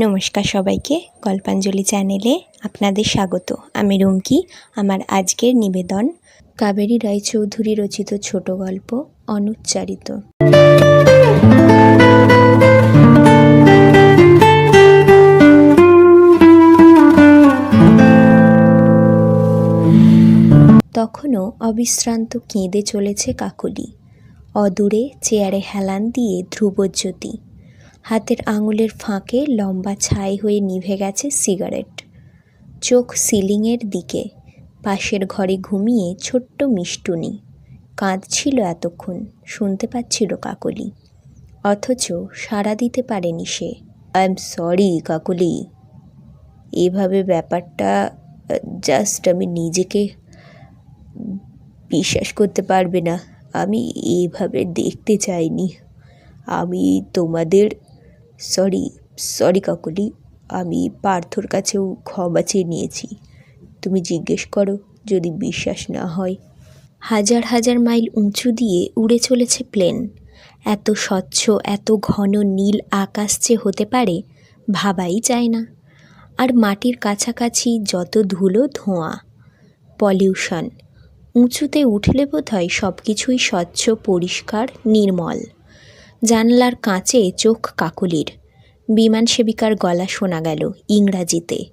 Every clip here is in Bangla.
নমস্কার সবাইকে গল্পাঞ্জলি চ্যানেলে আপনাদের স্বাগত। আমি রুমকি, আমার আজকের নিবেদন কাবেরী রায়চৌধুরী রচিত ছোট গল্প অনুচ্চারিত। তখনও অবিশ্রান্ত কেঁদে চলেছে কাকলি। অদূরে চেয়ারে হেলান দিয়ে ধ্রুবজ্যোতি। হাতের আঙুলের ফাঁকে লম্বা ছাই হয়ে নিভে গেছে সিগারেট। চোখ সিলিংয়ের দিকে, পাশের ঘরে ঘুমিয়ে ছোট্ট মিষ্টুনি। কাঁদছিল এতক্ষণ, শুনতে পাচ্ছিল কাকলি। অথচ সাড়া দিতে পারেনি সে। I am sorry Kakoli. এভাবে ব্যাপারটা জাস্ট আমি নিজেকে বিশ্বাস করতে পারবে না। আমি এভাবে দেখতে চাইনি। আমি তোমাদের সরি সরি কাকলি। আমি পার্থর কাছেও ক্ষমা চেয়ে নিয়েছি। তুমি জিজ্ঞেস করো, যদি বিশ্বাস না হয়। হাজার হাজার মাইল উঁচু দিয়ে উড়ে চলেছে প্লেন। এত স্বচ্ছ, এত ঘন নীল আকাশ যে হতে পারে, ভাবাই যায় না। আর মাটির কাছাকাছি যত ধুলো ধোঁয়া। পলিউশন। উঁচুতে উঠলে বোধহয় সব কিছুই স্বচ্ছ, পরিষ্কার, নির্মল। জানলার কাঁচে চোখ কাকলির। বিমান সেবিকার গলা শোনা গেল ইংরাজিতে।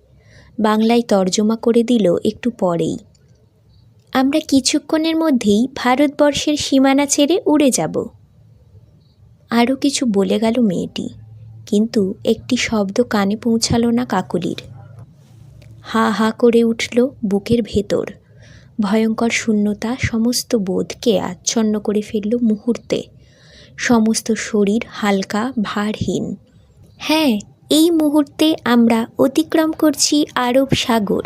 বাংলায় তর্জমা করে দিল একটু পরেই। আমরা কিছুক্ষণের মধ্যেই ভারতবর্ষের সীমানা ছেড়ে উড়ে যাব। আরও কিছু বলে গেল মেয়েটি, কিন্তু একটি শব্দ কানে পৌঁছালো না কাকলির। হা হা করে উঠল বুকের ভেতর। ভয়ঙ্কর শূন্যতা সমস্ত বোধকে আচ্ছন্ন করে ফেলল মুহূর্তে। সমস্ত শরীর হালকা, ভারহীন। হ্যাঁ এই মুহূর্তে আমরা অতিক্রম করছি আরব সাগর।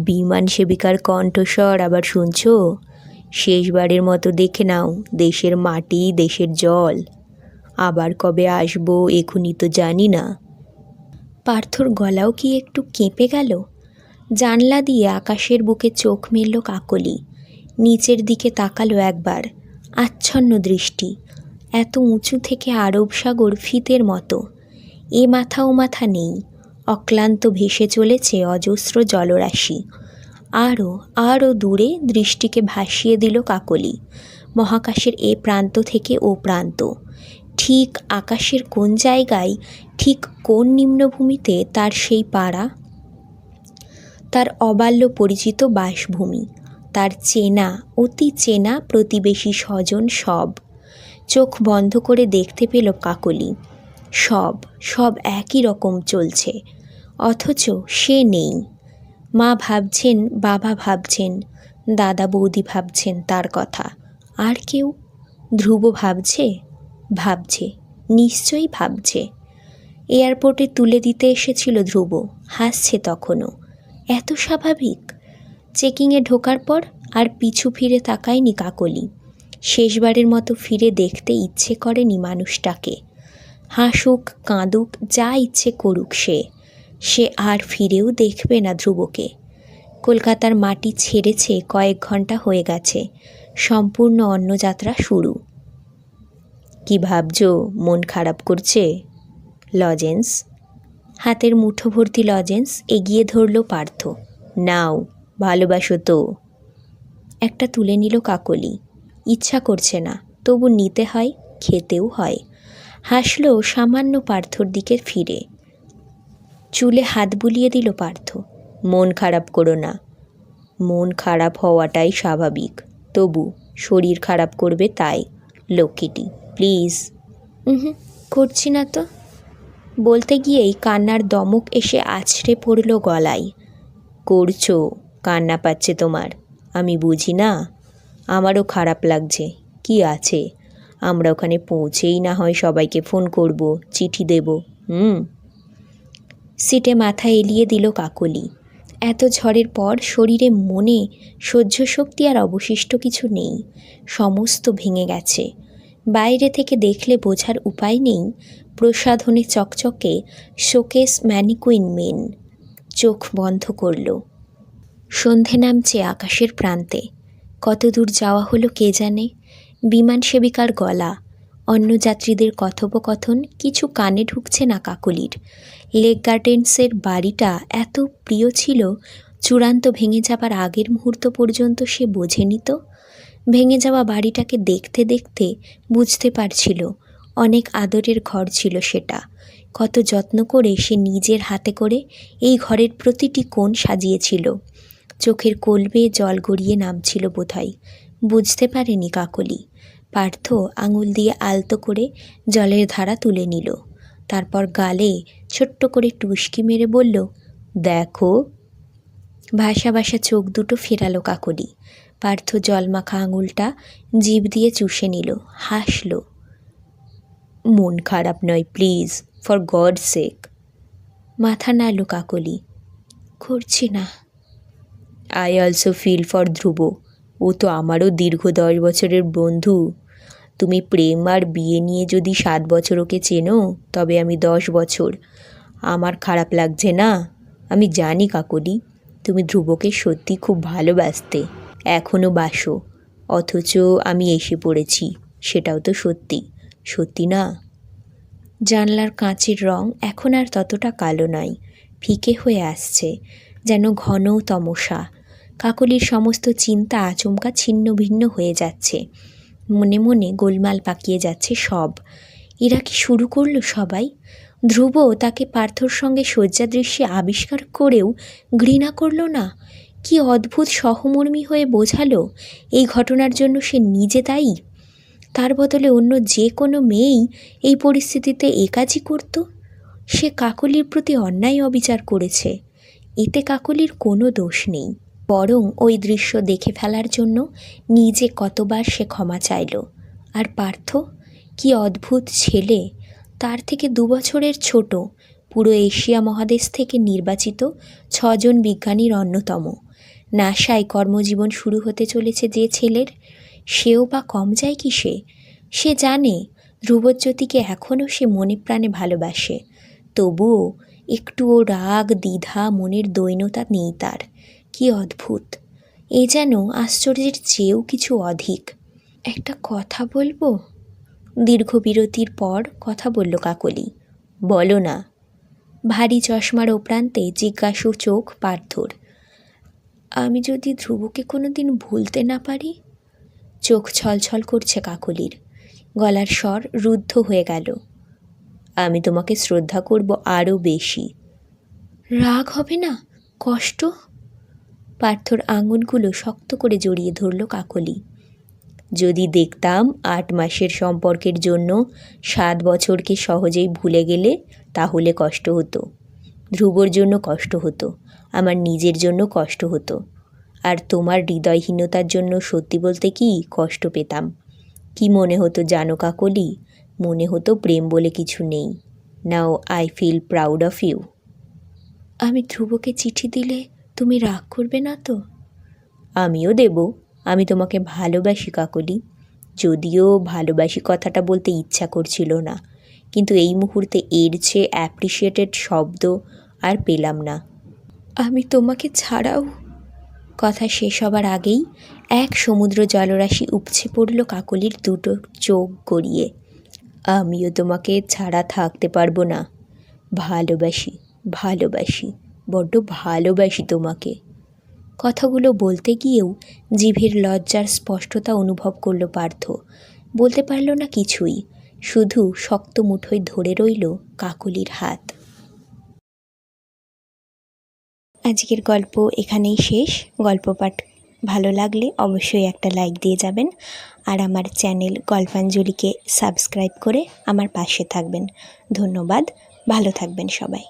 বিমান সেবিকার কণ্ঠস্বর আবার শুনছ? শেষবারের মতো দেখে নাও, দেশের মাটি, দেশের জল। আবার কবে আসব এখনই তো জানি না। পার্থর গলাও কি একটু কেঁপে গেল? জানলা দিয়ে আকাশের বুকে চোখ মেলল কাকলি। নিচের দিকে তাকালো একবার, আচ্ছন্ন দৃষ্টি। এত উঁচু থেকে আরব সাগর ফিতের মতো। এ মাথা ও মাথা নেই। অক্লান্ত ভেসে চলেছে অজস্র জলরাশি। আরও আরও দূরে দৃষ্টিকে ভাসিয়ে দিল কাকলি। মহাকাশের এ প্রান্ত থেকে ও প্রান্ত। ঠিক আকাশের কোন জায়গায়, ঠিক কোন নিম্নভূমিতে তার সেই পাড়া? তার অবাল্য পরিচিত বাসভূমি, তার চেনা, অতি চেনা প্রতিবেশী স্বজন সব। চোখ বন্ধ করে দেখতে পেল কাকলি। সব সব একই রকম চলছে। অথচ সে নেই। মা ভাবছেন, বাবা ভাবছেন, দাদা বৌদি ভাবছেন তার কথা। আর কেউ? ধ্রুব ভাবছে? ভাবছে। নিশ্চয়ই ভাবছে। এয়ারপোর্টে তুলে দিতে এসেছিল ধ্রুব। হাসছে তখনও। এত স্বাভাবিক? চেকিংয়ে ঢোকার পর আর পিছু ফিরে তাকায়নি কাকলি। শেষবারের মতো ফিরে দেখতে ইচ্ছে করেনি মানুষটাকে। হাসুক, কাঁদুক, যা ইচ্ছে করুক সে। সে আর ফিরেও দেখবে না ধ্রুবকে। কলকাতার মাটি ছেড়েছে, কয়েক ঘণ্টা হয়ে গেছে। সম্পূর্ণ অন্য যাত্রা শুরু। কি ভাবছ? মন খারাপ করছে? লজেন্স? হাতের মুঠো ভর্তি লজেন্স এগিয়ে ধরল পার্থ। নাও, ভালোবাসো তো। একটা তুলে নিল কাকলি। ইচ্ছা করছে না তবু নিতে হয় খেতেও হয়। হাসলো সামান্য পার্থর দিকে ফিরে। চুলে হাত বুলিয়ে দিল পার্থ মন খারাপ করো না। মন খারাপ হওয়াটাই স্বাভাবিক তবু শরীর খারাপ করবে তাই লক্ষ্মীটি প্লিজ। হুম করছি না তো। বলতে গিয়েই কান্নার দমক এসে আছড়ে পড়ল গলায়। করছ কান্না পাচ্ছে তোমার আমি বুঝি না? আমারও খারাপ লাগছে। কি আছে? আমরা ওখানে পৌঁছেই না হয় সবাইকে ফোন করব, চিঠি দেব, হুম? সিটে মাথা এলিয়ে দিল কাকলি। এত ঝড়ের পর শরীরে মনে সহ্য শক্তি আর অবশিষ্ট কিছু নেই। সমস্ত ভেঙে গেছে। বাইরে থেকে দেখলে বোঝার উপায় নেই। প্রসাধনে চকচকে শোকেস ম্যানিকুইন মেন। চোখ বন্ধ করল। সন্ধে নামছে আকাশের প্রান্তে। কত দূর যাওয়া হলো কে জানে? বিমান সেবিকার গলা। অন্য যাত্রীদের কথোপকথন কিছু কানে ঢুকছে না কাকলির। লেক গার্ডেন্সের বাড়িটা এত প্রিয় ছিল, চূড়ান্ত ভেঙে যাবার আগের মুহূর্ত পর্যন্ত সে বোঝেনি তো? ভেঙে যাওয়া বাড়িটাকে দেখতে দেখতে বুঝতে পারছিল, অনেক আদরের ঘর ছিল সেটা। কত যত্ন করে সে নিজের হাতে করে এই ঘরের প্রতিটি কোণ সাজিয়েছিল। চোখের কোল বেয়ে জল গড়িয়ে নামছিল বোধহয়। বুঝতে পারেনি কাকলি। পার্থ আঙুল দিয়ে আলতো করে জলের ধারা তুলে নিল। তারপর গালে ছোট্ট করে টুসকি মেরে বলল, দেখো। ভাসা ভাসা চোখ দুটো ফেরালো কাকলি। পার্থ জলমাখা আঙুলটা জিভ দিয়ে চুষে নিল, হাসল। মন খারাপ নয়, প্লিজ, ফর গড সেক। মাথা নাড়ল কাকলি। করছি না। I also feel for Dhruv. ও তো আমারও দীর্ঘ দশ বছরের বন্ধু। তুমি প্রেম আর বিয়ে নিয়ে যদি সাত বছর ওকে চেনো, তবে আমি দশ বছর। আমার খারাপ লাগছে না? আমি জানি কাকলি, তুমি ধ্রুবকে সত্যি খুব ভালোবাসতে। এখনও বাসো। অথচ আমি এসে পড়েছি, সেটাও তো সত্যি। সত্যি না? জানলার কাঁচের রং এখন আর ততটা কালো নয়। ফিকে হয়ে আসছে, যেন ঘন তমসা কাকলির সমস্ত চিন্তা আচমকা ছিন্ন ভিন্ন হয়ে যাচ্ছে। মনে মনে গোলমাল পাকিয়ে যাচ্ছে সব। এরা কি শুরু করল সবাই? ধ্রুব তাকে পার্থর সঙ্গে শয্যা দৃশ্যে আবিষ্কার করেও ঘৃণা করল না? কি অদ্ভুত সহমর্মী হয়ে বোঝালো এই ঘটনার জন্য সে নিজে দায়ী? তার বদলে অন্য যে কোনো মেয়েই এই পরিস্থিতিতে এ কাজই করত? সে কাকলির প্রতি অন্যায় অবিচার করেছে। এতে কাকলির কোনো দোষ নেই। বরং ওই দৃশ্য দেখে ফেলার জন্য নিজে কতবার সে ক্ষমা চাইল। আর পার্থ, কি অদ্ভুত ছেলে। তার থেকে দু বছরের ছোট, পুরো এশিয়া মহাদেশ থেকে নির্বাচিত ছজন বিজ্ঞানীর অন্যতম। নাসায় কর্মজীবন শুরু হতে চলেছে যে ছেলের। সেও বা কম যায় কি সে সে জানে, ধ্রুবজ্যোতিকে এখনও সে মনে প্রাণে ভালোবাসে। তবুও একটুও রাগ, দ্বিধা, মনের দৈন্যতা নেই তার। কি অদ্ভুত। এ যেন আশ্চর্যের চেয়েও কিছু অধিক। একটা কথা বলব? দীর্ঘ বিরতির পর কথা বলল কাকলি। বলো না। ভারী চশমার ওপ্রান্তে জিজ্ঞাসু চোখ পার্থর। আমি যদি ধ্রুবকে কোনো দিন ভুলতে না পারি? চোখ ছলছল করছে কাকলির। গলার স্বর রুদ্ধ হয়ে গেল। আমি তোমাকে শ্রদ্ধা করব আরও বেশি। রাগ হবে না? কষ্ট? পার্থর আঙুলগুলো শক্ত করে জড়িয়ে ধরল কাকলি। যদি দেখতাম আট মাসের সম্পর্কের জন্য সাত বছরকে সহজেই ভুলে গেলে তাহলে কষ্ট হতো। ধ্রুবর জন্য কষ্ট হতো, আমার নিজের জন্য কষ্ট হতো। আর তোমার হৃদয়হীনতার জন্য সত্যি বলতে কি কষ্ট পেতাম। কি মনে হতো জানো কাকলি? মনে হতো প্রেম বলে কিছু নেই। Now I feel proud of you আমি ধ্রুবকে চিঠি দিলে তুমি রাগ করবে না তো? আমিও দেব। আমি তোমাকে ভালোবাসি কাকলি। যদিও ভালোবাসি কথাটা বলতে ইচ্ছা করছিল না। কিন্তু এই মুহূর্তে এর চেয়ে অ্যাপ্রিসিয়েটেড শব্দ আর পেলাম না। আমি তোমাকে ছাড়াও। কথা শেষ হবার আগেই এক সমুদ্র জলরাশি উপছে পড়ল কাকলির দুটো চোখ গড়িয়ে। আমিও তোমাকে ছাড়া থাকতে পারব না। ভালোবাসি ভালোবাসি। বড্ড ভালোবাসি তোমাকে। কথাগুলো বলতে গিয়েও জিভের লজ্জার স্পষ্টতা অনুভব করল পার্থ। বলতে পারল না কিছুই, শুধু শক্ত মুঠোয় ধরে রইল কাকলির হাত। আজকের গল্প এখানেই শেষ। গল্প পাঠ ভালো লাগলে অবশ্যই একটা লাইক দিয়ে যাবেন। আর আমার চ্যানেল গল্পাঞ্জলিকে সাবস্ক্রাইব করে আমার পাশে থাকবেন। ধন্যবাদ, ভালো থাকবেন সবাই।